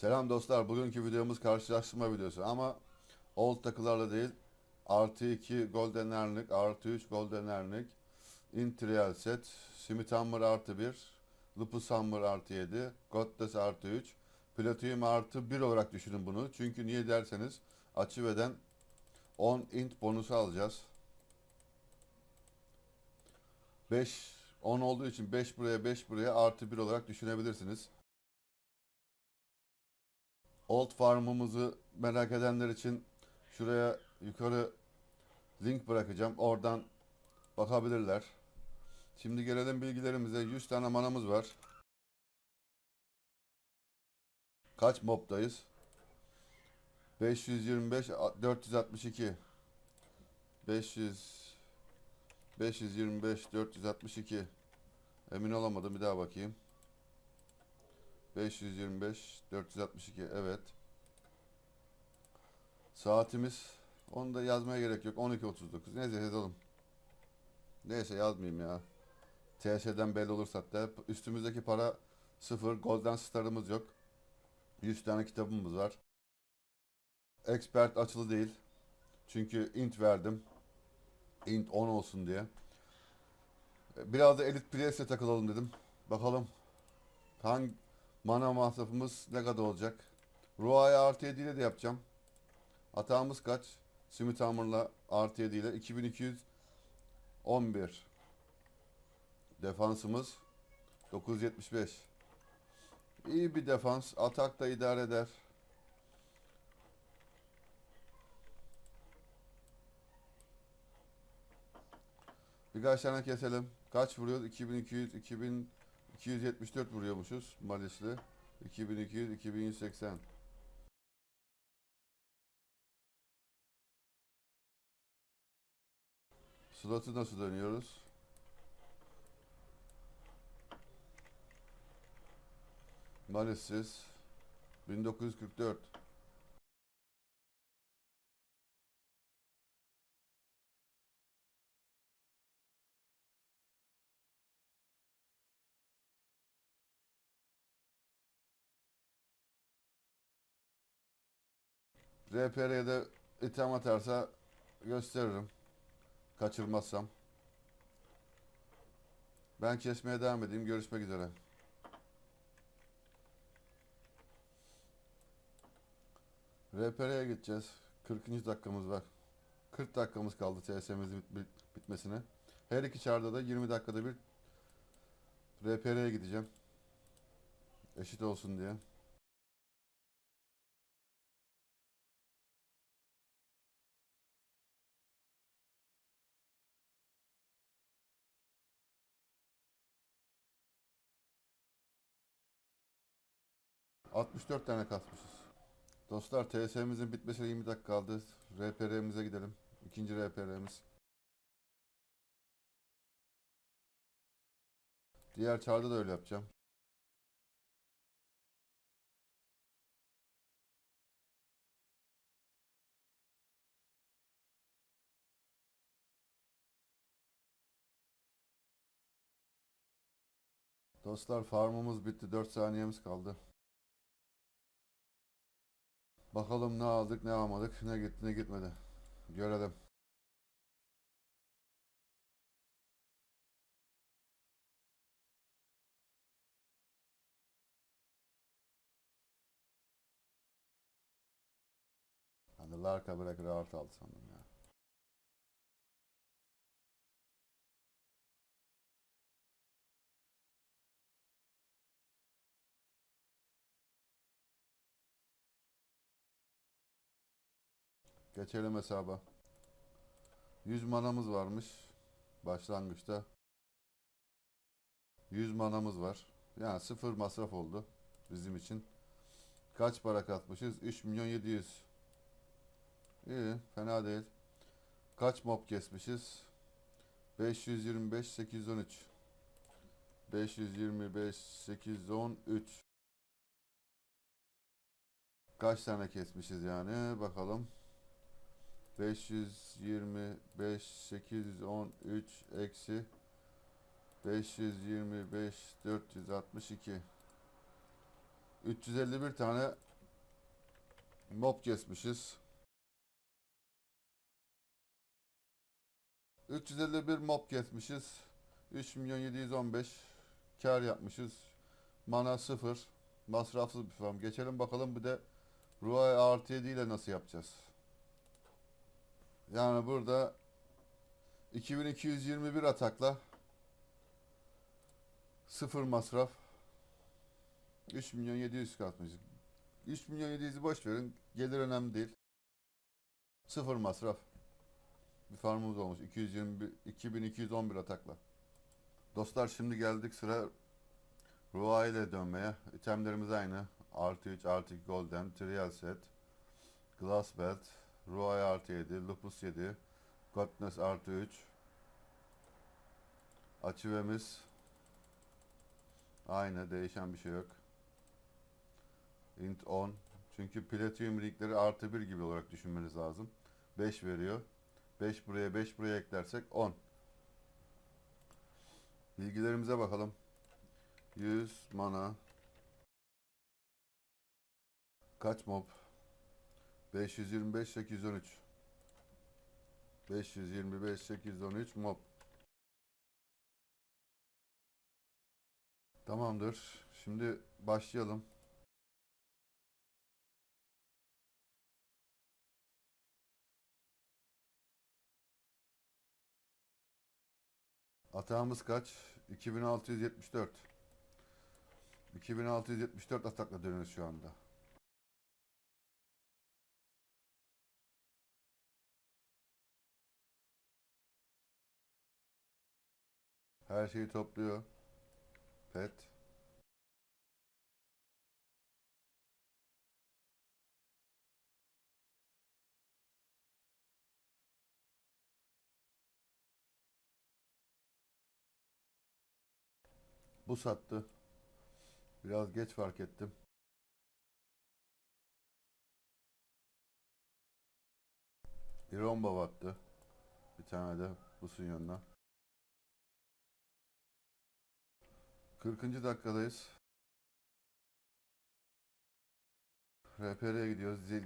Selam dostlar. Bugünkü videomuz karşılaştırma videosu ama old takılarla değil. Artı 2 Golden Ernik, artı 3 Golden Ernik, Intrial set, Smith Hammer artı 1, Lupus Hammer artı 7, Godless artı 3, Platinum artı 1 olarak düşünün bunu. Çünkü niye derseniz açıveden 10 int bonusu alacağız. 5 10 olduğu için 5 buraya 5 buraya artı 1 olarak düşünebilirsiniz. Old Farm'ımızı merak edenler için şuraya yukarı link bırakacağım. Oradan bakabilirler. Şimdi gelelim bilgilerimize. 100 tane manamız var. Kaç mobdayız? 525 462 500 525 462 Emin olamadım bir daha bakayım. 525 462 evet. Saatimiz onu da yazmaya gerek yok. 12.39. Neyse yazalım. Neyse yazmayayım ya. TS'den belli olursa hatta üstümüzdeki para sıfır. Golden Star'ımız yok. 100 tane kitabımız var. Expert açılı değil. Çünkü int verdim. Int 10 olsun diye. Biraz da Elite Priest'e takılalım dedim. Bakalım hangi mana masrafımız ne kadar olacak. Rua'ya artı 7 ile de yapacağım. Atağımız kaç? Smith Hammer'la artı 7 ile 2211. Defansımız 975. İyi bir defans. Atak da idare eder. Birkaç tane keselim. Kaç vuruyor? 2200, 2274 vuruyormuşuz Malisli. 2200, 2180. Slot'u nasıl dönüyoruz? Malissiz. 1944. RPR'ye de itham atarsa gösteririm. Kaçırmazsam. Ben kesmeye devam edeyim. Görüşmek üzere. RPR'ye gideceğiz. 40. dakikamız var. 40 dakikamız kaldı TSM'imizin bit- bit- bitmesine. Her iki çarda da 20 dakikada bir RPR'ye gideceğim. Eşit olsun diye. ...64 tane kasmışız. Dostlar TSM'imizin bitmesine 20 dakika kaldı. RPR'mize gidelim. İkinci RPR'miz. Diğer çarda da öyle yapacağım. Dostlar farmımız bitti. 4 saniyemiz kaldı. Bakalım ne aldık ne almadık. Ne gitti ne gitmedi. Görelim. Ben de Larka Breaker artı aldı sandım ya. Geçelim hesaba. 100 manamız varmış başlangıçta. 100 manamız var. Yani sıfır masraf oldu bizim için. Kaç para katmışız? 3 milyon 700. İyi, fena değil. Kaç mob kesmişiz? 525 813. 525 813. Kaç tane kesmişiz yani? Bakalım. 525 813 eksi 525 462 351 tane Mob kesmişiz. 351 mob kesmişiz. 3 milyon 715 kar yapmışız. Mana 0. Masrafsız bir farm. Geçelim bakalım bir de Ruay artı 7 ile nasıl yapacağız? Yani burada 2221 atakla 0 masraf 3 milyon 700 katmış. 3 milyon 700'ü boş verin. Gelir önemli değil. Sıfır masraf. Bir farmımız olmuş. 221, 2211 atakla. Dostlar şimdi geldik sıra Rua ile dönmeye. İtemlerimiz aynı. Artı 3, artı 2 golden, trial set, glass belt, Rua artı 7, lupus 7, godness artı 3, açıvemiz aynı değişen bir şey yok. int 10 çünkü platinum ligleri artı 1 gibi olarak düşünmeniz lazım. 5 veriyor. 5 buraya 5 buraya eklersek 10. Bilgilerimize bakalım. 100 mana. Kaç mob? 525 813. 525 813 mob. Tamamdır. Şimdi başlayalım. Atağımız kaç? 2674. 2674 atakla dönüyoruz şu anda. Her şeyi topluyor. Pet. Bu sattı. Biraz geç fark ettim. Bir romba battı. Bir tane de busun yanına. 40. dakikadayız. RPR'ye gidiyoruz. Zil,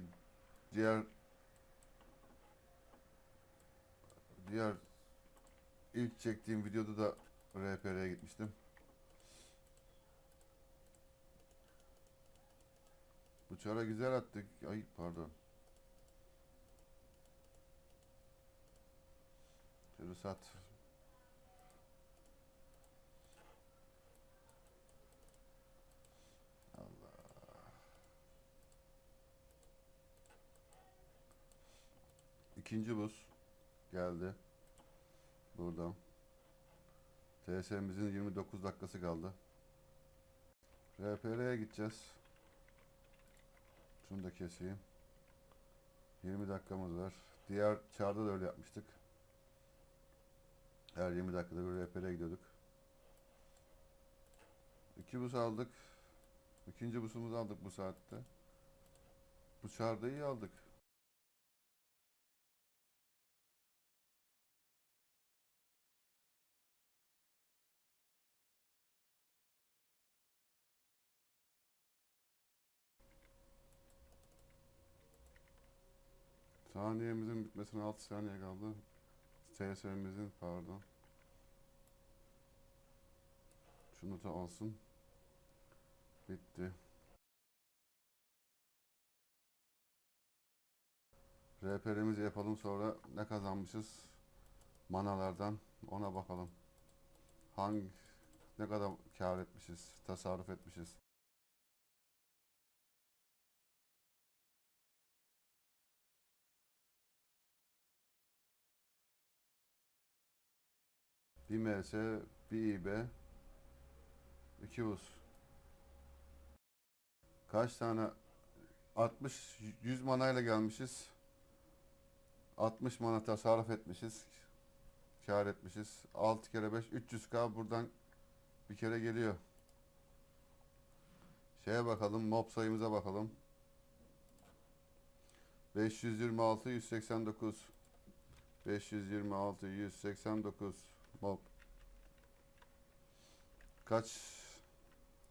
diğer diğer ilk çektiğim videoda da RPR'ye gitmiştim. Bu çara güzel attık. Ay pardon. Şöyle sat. İkinci buz geldi. Buradan. TSM'imizin 29 dakikası kaldı. RPR'ye gideceğiz. Şunu da keseyim. 20 dakikamız var. Diğer çağda da öyle yapmıştık. Her 20 dakikada bir rehbere gidiyorduk. İki bus aldık. İkinci busumuzu aldık bu saatte. Bu çağda iyi aldık. Saniyemizin bitmesine 6 saniye kaldı. TSM'imizin pardon. Şunu da alsın. Bitti. RPR'imizi yapalım sonra ne kazanmışız manalardan ona bakalım. Hangi ne kadar kar etmişiz, tasarruf etmişiz. Bir MS, bir İB, iki buz. Kaç tane? 60, 100 manayla gelmişiz. 60 mana tasarruf etmişiz. Kar etmişiz. 6 kere 5, 300k buradan bir kere geliyor. Şeye bakalım, mob sayımıza bakalım. 526, 189. 526, 189 mob. Kaç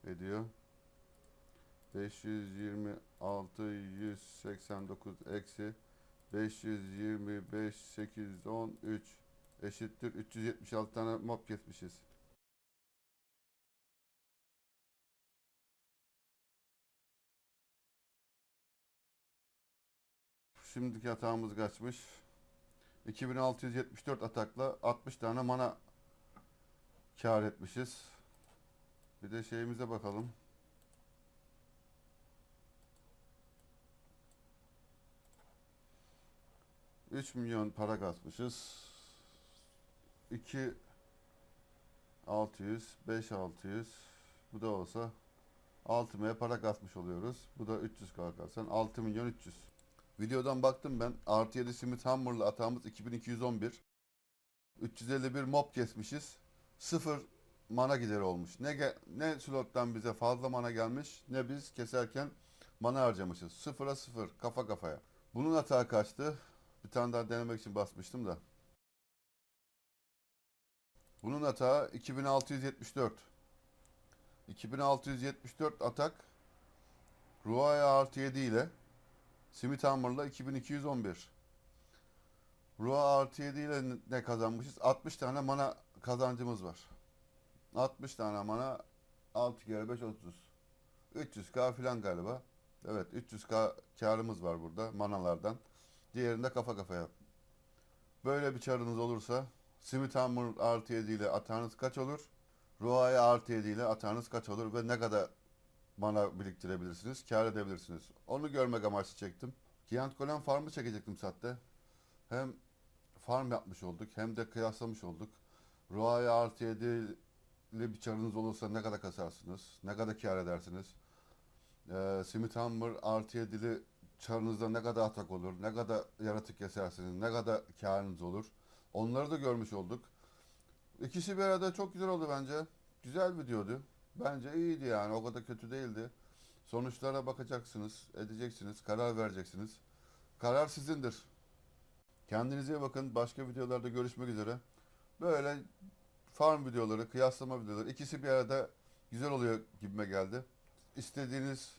ediyor? 526 189 eksi 525 813 eşittir 376 tane mob kesmişiz. Şimdiki hatamız kaçmış? 2674 atakla 60 tane mana kar etmişiz. Bir de şeyimize bakalım. Üç milyon para kasmışız. 2 600, 5 600. Bu da olsa 6 M para kasmış oluyoruz. Bu da 300 kalkarsan 6 milyon 300. Videodan baktım ben. Artı 7 Smith Hammer'lı atağımız 2211. 351 mob kesmişiz. 0 mana gideri olmuş. Ne ne slottan bize fazla mana gelmiş ne biz keserken mana harcamışız. Sıfıra sıfır kafa kafaya. Bunun hata kaçtı. Bir tane daha denemek için basmıştım da. Bunun hata 2674. 2674 atak Ruaya artı 7 ile Smith Hammer'la 2211. Ruha artı 7 ile ne kazanmışız? 60 tane mana kazancımız var. 60 tane mana 6 kere 5 30. 300k falan galiba. Evet 300k karımız var burada manalardan. Diğerinde kafa kafaya. Böyle bir çarınız olursa Smith Hammer artı 7 ile atarınız kaç olur? Ruha'ya artı 7 ile atarınız kaç olur ve ne kadar mana biriktirebilirsiniz, kar edebilirsiniz. Onu görmek amaçlı çektim. Giant Golem farmı çekecektim satte. Hem farm yapmış olduk hem de kıyaslamış olduk. Ruha'ya artı 7 ile bir çarınız olursa ne kadar kasarsınız, ne kadar kar edersiniz. Ee, Smith Hammer artı 7'li çarınızda ne kadar atak olur, ne kadar yaratık kesersiniz, ne kadar karınız olur. Onları da görmüş olduk. İkisi bir arada çok güzel oldu bence. Güzel videoydu. Bence iyiydi yani. O kadar kötü değildi. Sonuçlara bakacaksınız, edeceksiniz, karar vereceksiniz. Karar sizindir. Kendinize iyi bakın. Başka videolarda görüşmek üzere. Böyle farm videoları, kıyaslama videoları ikisi bir arada güzel oluyor gibime geldi. İstediğiniz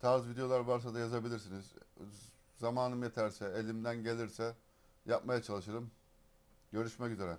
tarz videolar varsa da yazabilirsiniz. Zamanım yeterse, elimden gelirse yapmaya çalışırım. Görüşmek üzere.